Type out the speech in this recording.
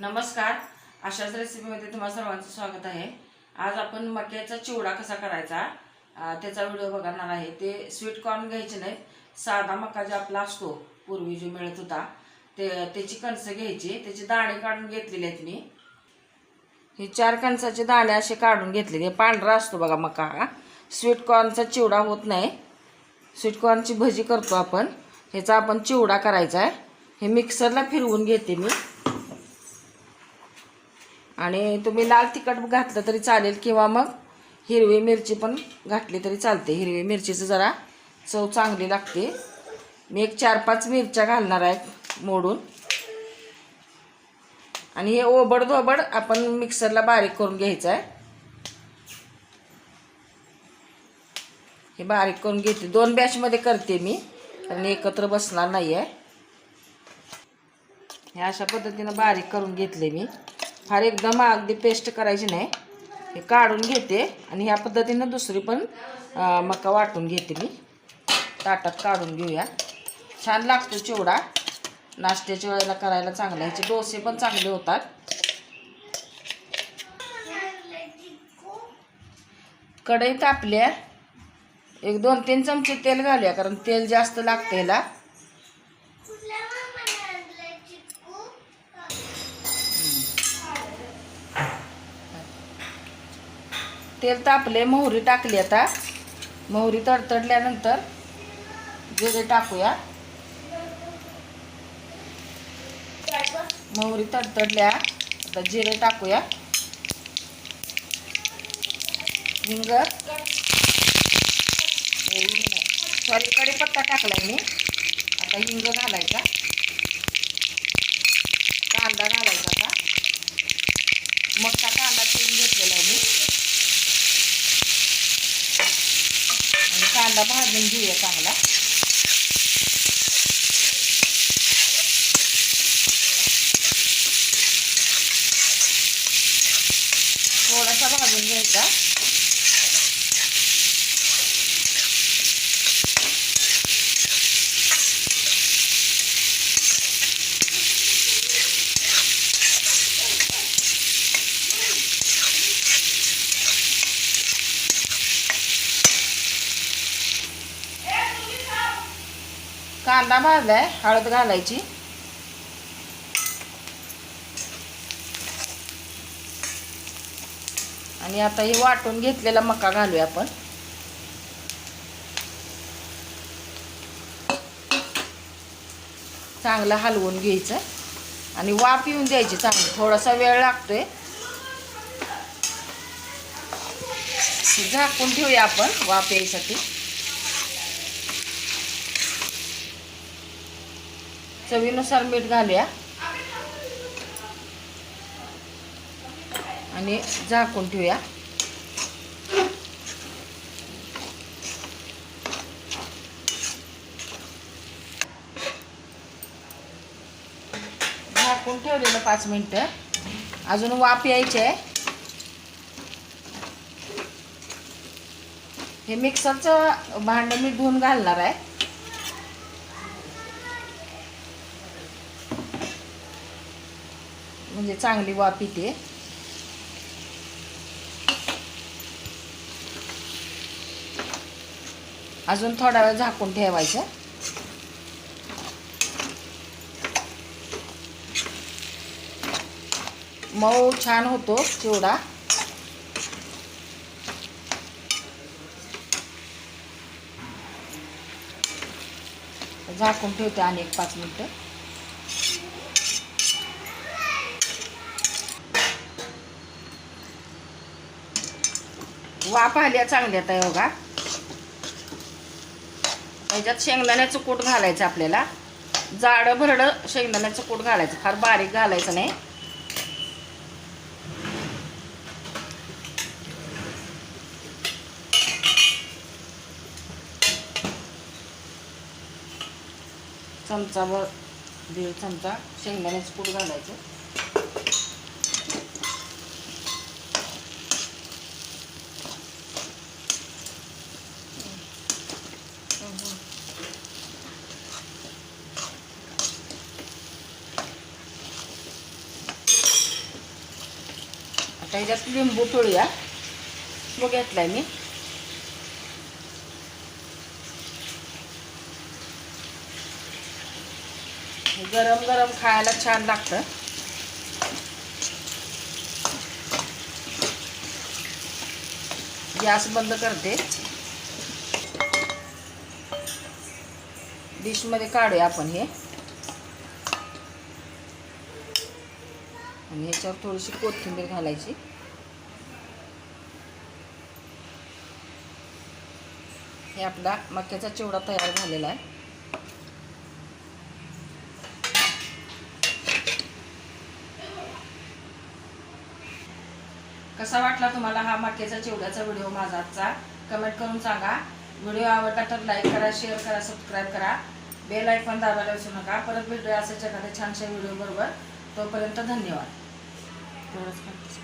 नमस्कार. अशाच रेसिपीमध्ये तुम्हा सर्वांचं स्वागत आहे. आज आपण मक्याचा चिवडा कसा करायचा त्याचा व्हिडिओ बघणार आहे. ते स्वीट कॉर्न घ्यायचे नाही साधा मका जो आपला असतो पूर्वी जो मिळत होता ते त्याची कणसं घ्यायची. त्याचे दाणे काढून घेतलेले आहेत मी. हे चार कणसाचे दाणे असे काढून घेतलेले पांढरा असतो बघा मका हा. स्वीट कॉर्नचा चिवडा होत नाही. स्वीट कॉर्नची भजी करतो आपण. ह्याचा आपण चिवडा करायचा आहे. हे मिक्सरला फिरवून घेते मी. आणि तुम्ही लाल तिखट घातलं तरी चालेल किंवा मग हिरवी मिरची पण घातली तरी चालते. हिरवी मिरचीचं जरा चव चांगली लागते. मी एक चार पाच मिरच्या घालणार आहे मोडून. आणि हे ओबड धोबड आपण मिक्सरला बारीक करून घ्यायचं आहे. हे बारीक करून घेते. दोन बॅचमध्ये करते मी कारण एकत्र बसणार नाही आहे हे अशा पद्धतीनं बारीक करून घेतले मी. फार एकदम अगदी पेस्ट करायची नाही. हे काढून घेते आणि ह्या पद्धतीनं दुसरी पण मका वाटून घेते मी. ताटात काढून घेऊया. छान लागतो चिवडा. नाश्त्याच्या वेळेला करायला चांगला ह्याचे डोसे पण चांगले होतात. कढई तापल्या. एक दोन तीन चमचे तेल घालूया कारण तेल जास्त लागतं ह्याला तेल तापले मोहरी टाकली आता. मोहरी तडतडल्यानंतर जिरे टाकूया. मोहरी तडतडल्या आता जिरे टाकूया. हिंग. सॉरी कढीपत्ता टाकलाय मी. आता हिंग घालायचा. कांदा घालायचा आता. मक्का कांदा चिरून घेतलेला आहे मी आणि कांदा भाजून घेऊया चांगला. थोडासा भाजून घ्यायचा. कांदा भाजलाय हळद घालायची. आणि आता हे वाटून घेतलेला मका घालूया आपण. चांगलं हलवून घ्यायचं. आणि वाफ येऊन द्यायची चांगली. थोडासा वेळ लागतोय. झाकून ठेवूया आपण वाफ यायसाठी. चवीनुसार मीठ घालूया. आणि झाकून ठेवूया. झाकून ठेवलेलं पाच मिनटं. अजून वाफ यायची आहे. हे मिक्सरचं भांडं मी धुवून घालणार आहे. म्हणजे चांगली वाफ येते. अजून थोडा वेळ झाकून ठेवायचं. मऊ छान होतो चिवडा. झाकून ठेवते आणि एक पाच मिनटं. वाफ आल्या चांगल्या आहे बघा त्याच्यात शेंगदाण्याचं कूट घालायचं आपल्याला. जाडं भरडं शेंगदाण्याचं कूट घालायचं. फार बारीक घालायचं नाही. चमचाभर दीड चमचा शेंगदाण्याचं कूट घालायचं. आता ह्याच्यात लिंबू पिळूया घेतला आहे मी. गरम गरम खायला छान लागतं. गॅस बंद करते. डिशमध्ये काढूया आपण हे. आणि ह्याच्यावर थोडीशी कोथिंबीर घालायची. हे आपला मक्याचा चिवडा तयार झालेला आहे. कसा वाटला तुम्हाला हा मक्याचा चिवड्याचा व्हिडिओ माझा आजचा कमेंट करून सांगा. व्हिडिओ आवडला तर लाईक करा शेअर करा सबस्क्राईब करा. बेल आयकॉन दाबायला विसरू नका. परत भेटूया असंच एखाद्या छानशा व्हिडिओ बरोबर तोपर्यंत धन्यवाद. 嗯。